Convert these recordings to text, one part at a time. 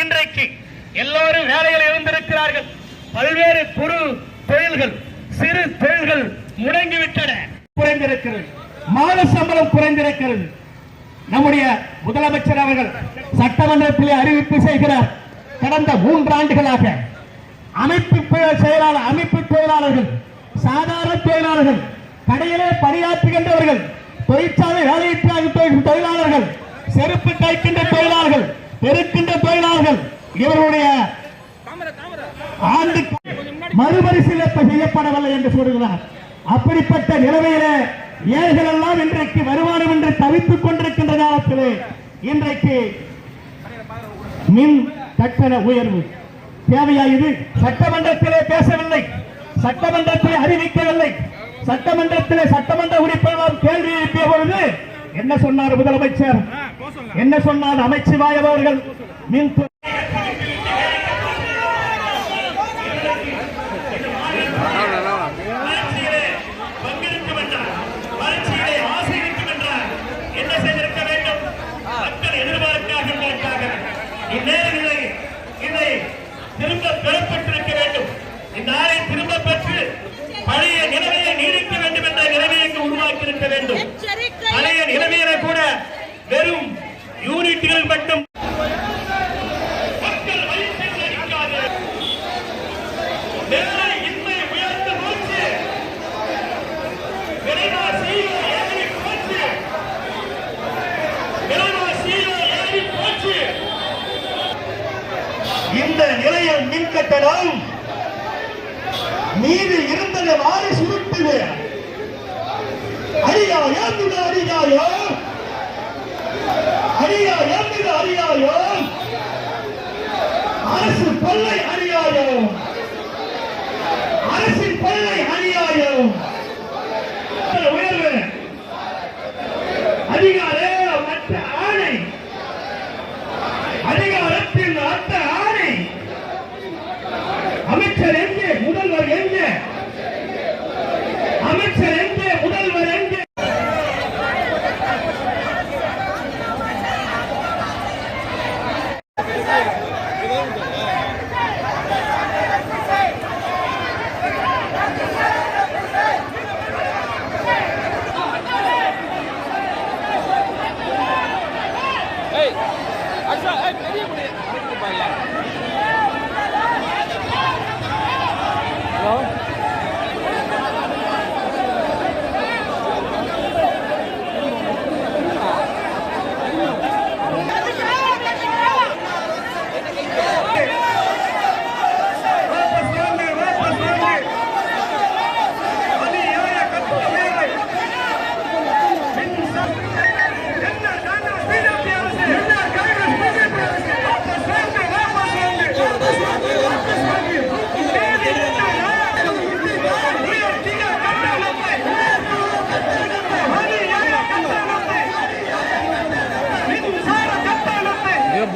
இன்றைக்கு எல்லோரும் வேலையில் இருந்திருக்கிறார்கள். பல்வேறு குறு தொழில்கள் சிறு தொழில்கள் முடங்கிவிட்டன. குறைந்திருக்கிறது. மாத சம்பளம் குறைந்திருக்கிறது. நம்முடைய முதலமைச்சர் அவர்கள் சட்டமன்றத்திலே அறிவிப்பு செய்கிறார். கடந்த மூன்று ஆண்டுகளாக அமைப்பு செயலாளர் அமைப்பு தொழிலாளர்கள் சாதாரண தொழிலாளர்கள் கடையிலே பணியாற்றுகின்றவர்கள் தொழிற்சாலை வேலையிட்டு தொழிலாளர்கள் செருப்பு தைக்கின்ற தொழிலாளர்கள் பெருக்கின்ற தொழிலாளர்கள் இவருடைய ஆண்டு மறுபரிசீலனை செய்யப்படவில்லை என்று சொல்கிறார். அப்படிப்பட்ட நிலைமையில ஏழைகள் எல்லாம் இன்றைக்கு வருமானம் என்று தவித்துக் கொண்டிருக்கின்ற காலத்திலே இன்றைக்கு மின் கட்டண உயர்வு. தேவையா இது? சட்டமன்றத்திலே பேசவில்லை. சட்டமன்றத்திலே அறிவிக்கவில்லை. சட்டமன்றத்திலே சட்டமன்ற உறுப்பினர் கேள்வி எழுப்பிய பொழுது என்ன சொன்னார் முதலமைச்சர்? என்ன சொன்னார் அமைச்சர் அவர்கள் மின் மீது இருந்தது வாரி சுருட்டுது அடியாயோ இது அடியாயோ அடியாயோ இது அடியாயோ அரசு கொள்ளை அடியாயோ அரசின் கொள்ளை அநியாயம் உயர்வு. அதிகார மற்ற ஆணை.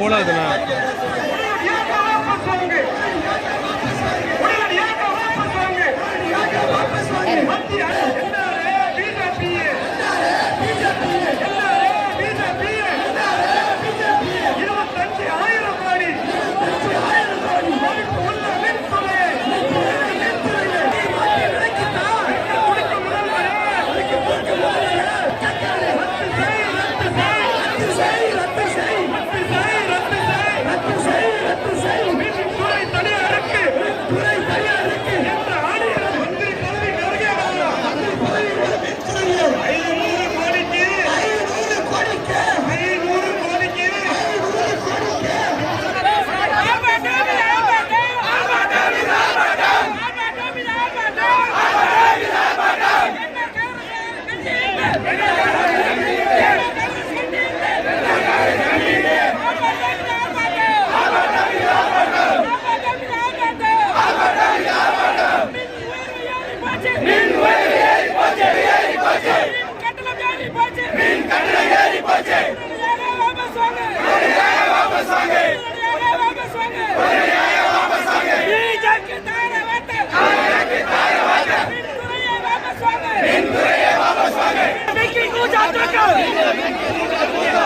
மூணாவதுண்ணா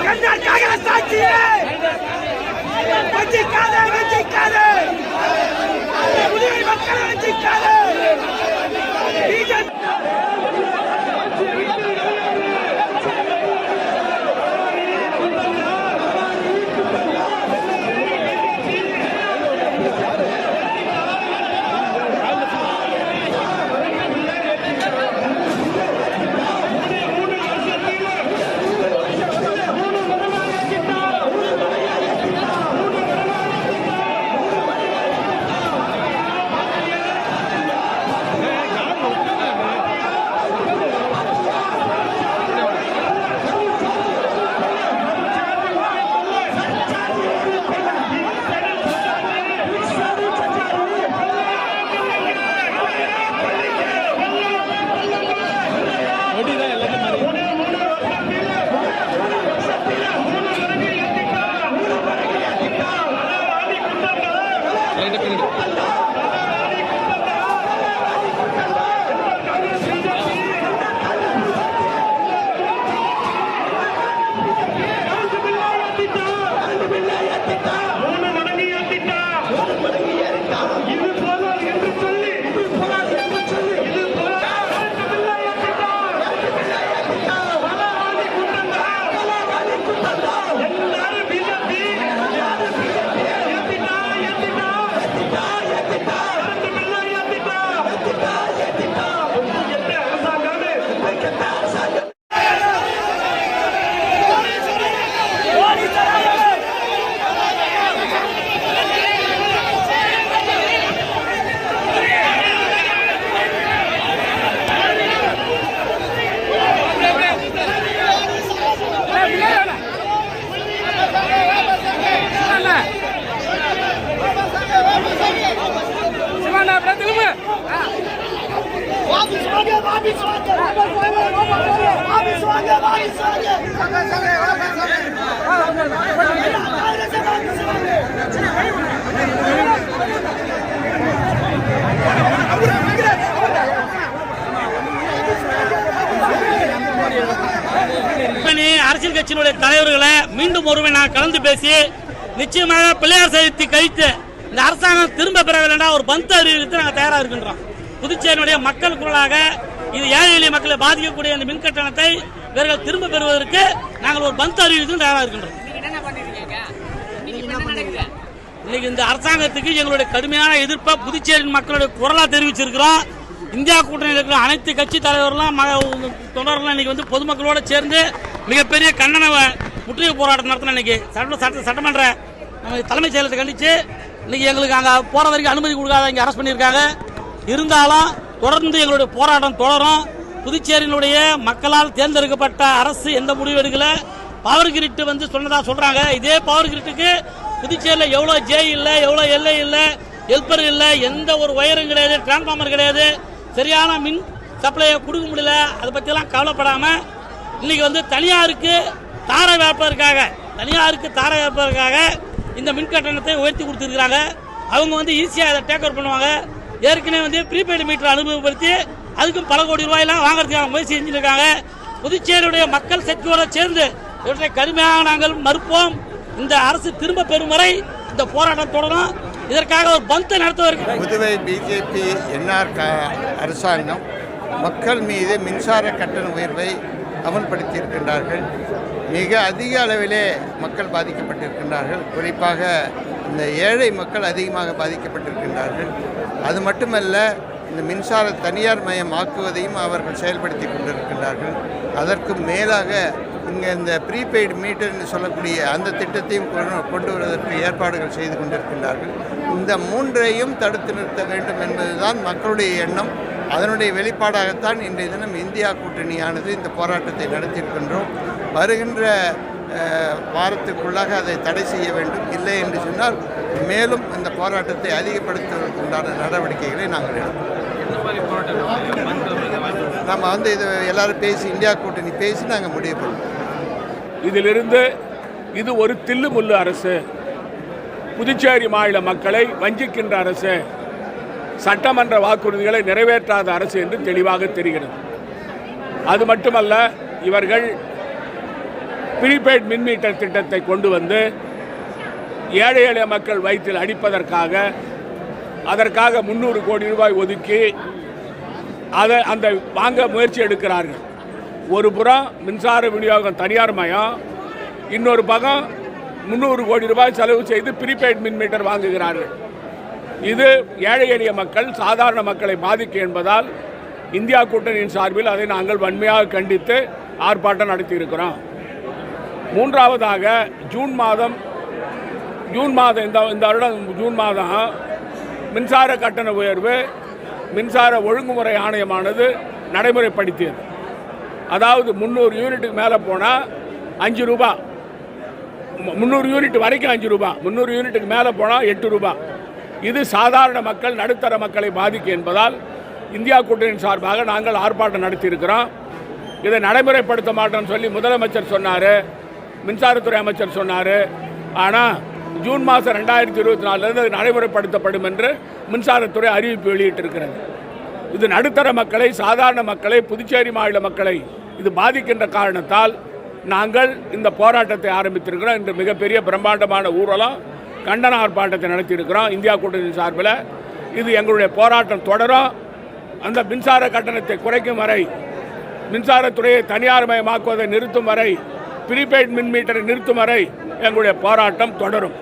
கண்ணாக்காக சாட்சியே வஞ்சிக்காத வஞ்சிக்காத அரசியல் கட்சியினுடைய தலைவர்களை மீண்டும் ஒருமை நான் கலந்து பேசி நிச்சயமாக பிள்ளையார் சதுர்த்தி கழித்து இந்த அரசாங்கம் திரும்ப பெற வேண்டாம் ஒரு பந்து அறிவித்து நாங்கள் தயாராக இருக்கின்றோம். புதுச்சேரியினுடைய மக்கள் குரலாக இது ஏழை எளிய மக்களை பாதிக்கக்கூடிய இந்த மின் கட்டணத்தை இவர்கள் திரும்ப பெறுவதற்கு நாங்கள் ஒரு பந்து அறிவித்து தயாராக இருக்கின்றோம். இன்னைக்கு இந்த அரசாங்கத்துக்கு எங்களுடைய கடுமையான எதிர்ப்பை புதுச்சேரி மக்களுடைய குரலா தெரிவிச்சிருக்கிறோம். இந்தியா கூட்டணியில் இருக்கிற அனைத்து கட்சி தலைவர்கள்லாம் ம- தொண்டர்கள்லாம் இன்னைக்கு வந்து பொதுமக்களோட சேர்ந்து மிகப்பெரிய கண்டன முற்றுகை போராட்டம் நடத்தின இன்னைக்கு. சட்ட சட்ட சட்டமன்ற நம்ம தலைமைச் செயலத்தை கண்டிச்சு இன்னைக்கு எங்களுக்கு அங்கே போற வரைக்கும் அனுமதி கொடுக்காத இங்கே அரெஸ்ட் பண்ணியிருக்காங்க. இருந்தாலும் தொடர்ந்து எங்களுடைய போராட்டம் தொடரும். புதுச்சேரியினுடைய மக்களால் தேர்ந்தெடுக்கப்பட்ட அரசு எந்த முடிவு எடுக்கல. பவர் கிரிட் வந்து சொன்னதா சொல்றாங்க. இதே பவர் கிரிட்டுக்கு புதுச்சேரியில் எவ்வளோ ஜே இல்லை எவ்வளோ எல்லை இல்லை ஹெல்பர் இல்லை எந்த ஒரு ஒயரும் கிடையாது டிரான்ஸ்ஃபார்மர் கிடையாது. சரியான மின் சப்ளையை கொடுக்க முடியல. அதை பற்றிலாம் கவலைப்படாமல் இன்னைக்கு வந்து தனியாருக்கு தாரை வேப்பதற்காக தனியாருக்கு தாரை வேப்பதற்காக இந்த மின் கட்டணத்தை உயர்த்தி கொடுத்துருக்குறாங்க. அவங்க வந்து ஈஸியாக அதை டேக் ஓவர் பண்ணுவாங்க. ஏற்கனவே வந்து ப்ரீபெய்டு மீட்டர் அனுபவப்படுத்தி அதுக்கும் பல கோடி ரூபாயெல்லாம் வாங்குறதுக்காக முயற்சி செஞ்சுருக்காங்க. புதுச்சேரியுடைய மக்கள் சக்தியோட சேர்ந்து இவற்றை கடுமையாக நாங்கள் மறுப்போம். இந்த அரசு திரும்ப பெறும் வரை இந்த போராட்டம் தொடரும் இதற்காக ஒரு பந்தை நடத்துவதற்கு புதுவை பிஜேபி என்ஆர் அரசாங்கம் மக்கள் மீது மின்சார கட்டண உயர்வை அமல்படுத்தியிருக்கின்றார்கள். மிக அதிக அளவிலே மக்கள் பாதிக்கப்பட்டிருக்கின்றார்கள். குறிப்பாக இந்த ஏழை மக்கள் அதிகமாக பாதிக்கப்பட்டிருக்கின்றார்கள். அது மட்டுமல்ல இந்த மின்சார தனியார் மயமாக்குவதையும் அவர்கள் செயல்படுத்தி கொண்டிருக்கின்றார்கள். அதற்கு மேலாக இங்கே இந்த ப்ரீபெய்டு மீட்டர்னு சொல்லக்கூடிய அந்த திட்டத்தையும் கொண்டு- கொண்டு வருவதற்கு ஏற்பாடுகள் செய்து கொண்டிருக்கின்றார்கள். இந்த மூன்றையும் தடுத்து நிறுத்த வேண்டும் என்பதுதான் மக்களுடைய எண்ணம். அதனுடைய வெளிப்பாடாகத்தான் இன்றைய தினம் இந்தியா கூட்டணியானது இந்த போராட்டத்தை நடத்தியிருக்கின்றோம். வருகின்ற வாரத்துக்குள்ளாக அதை தடை செய்ய வேண்டும். இல்லை என்று சொன்னால் மேலும் இந்த போராட்டத்தை அதிகப்படுத்துவதற்குண்டான நடவடிக்கைகளை நாங்கள் எடுப்போம். நம்ம வந்து இது எல்லாரும் பேசி இந்தியா கூட்டணி பேசி நாங்கள் முடிவு பண்ணுவோம் இதிலிருந்து இது ஒரு தில்லுமுல்லு அரசு. புதுச்சேரி மாநில மக்களை வஞ்சிக்கின்ற அரசு. சட்டமன்ற வாக்குறுதிகளை நிறைவேற்றாத அரசு என்று தெளிவாக தெரிகிறது. அது மட்டுமல்ல இவர்கள் ப்ரீபெய்ட் மின் மீட்டர் திட்டத்தை கொண்டு வந்து ஏழை எளிய மக்கள் வயிற்றில் அடிப்பதற்காக அதற்காக முந்நூறு கோடி ரூபாய் ஒதுக்கி அதை அந்த வாங்க முயற்சி எடுக்கிறார்கள். ஒரு புறம் மின்சார விநியோகம் தனியார் மயம். இன்னொரு பக்கம் முந்நூறு கோடி ரூபாய் செலவு செய்து ப்ரீபெய்ட் மின் மீட்டர் வாங்குகிறார்கள். இது ஏழை எளிய மக்கள் சாதாரண மக்களை பாதிக்கும் என்பதால் இந்தியா கூட்டணியின் சார்பில் அதை நாங்கள் வன்மையாக கண்டித்து ஆர்ப்பாட்டம் நடத்தியிருக்கிறோம். மூன்றாவதாக ஜூன் மாதம் ஜூன் மாதம் இந்த இந்த வருடம் ஜூன் மாதம் மின்சார கட்டண உயர்வு மின்சார ஒழுங்குமுறை ஆணையமானது நடைமுறைப்படுத்தியது. அதாவது முந்நூறு யூனிட்டுக்கு மேலே போனால் அஞ்சு ரூபா. மு- முந்நூறு யூனிட் வரைக்கும் அஞ்சு ரூபா. முந்நூறு யூனிட்டுக்கு மேலே போனால் எட்டு ரூபா. இது சாதாரண மக்கள் நடுத்தர மக்களை பாதிக்கும் என்பதால் இந்தியா கூட்டணியின் சார்பாக நாங்கள் ஆர்ப்பாட்டம் நடத்தியிருக்கிறோம். இதை நடைமுறைப்படுத்த மாட்டோம்னு சொல்லி முதலமைச்சர் சொன்னார் மின்சாரத்துறை அமைச்சர் சொன்னார். ஆனால் ஜூன் மாதம் ரெண்டாயிரத்தி இருபத்தி நாலுலேருந்து அது நடைமுறைப்படுத்தப்படும் என்று மின்சாரத்துறை அறிவிப்பு வெளியிட்டிருக்கிறது. இது நடுத்தர மக்களை சாதாரண மக்களை புதுச்சேரி மாநில மக்களை இது பாதிக்கின்ற காரணத்தால் நாங்கள் இந்த போராட்டத்தை ஆரம்பித்திருக்கிறோம். இன்று மிகப்பெரிய பிரம்மாண்டமான ஊர்வலம் கண்டன ஆர்ப்பாட்டத்தை நடத்தியிருக்கிறோம் இந்தியா கூட்டணி சார்பில். இது எங்களுடைய போராட்டம் தொடரும். அந்த மின்சார கட்டணத்தை குறைக்கும் வரை மின்சாரத்துறையை தனியார் மயமாக்குவதை நிறுத்தும் வரை ப்ரீபெய்ட் மின் மீட்டரை நிறுத்தும் வரை எங்களுடைய போராட்டம் தொடரும்.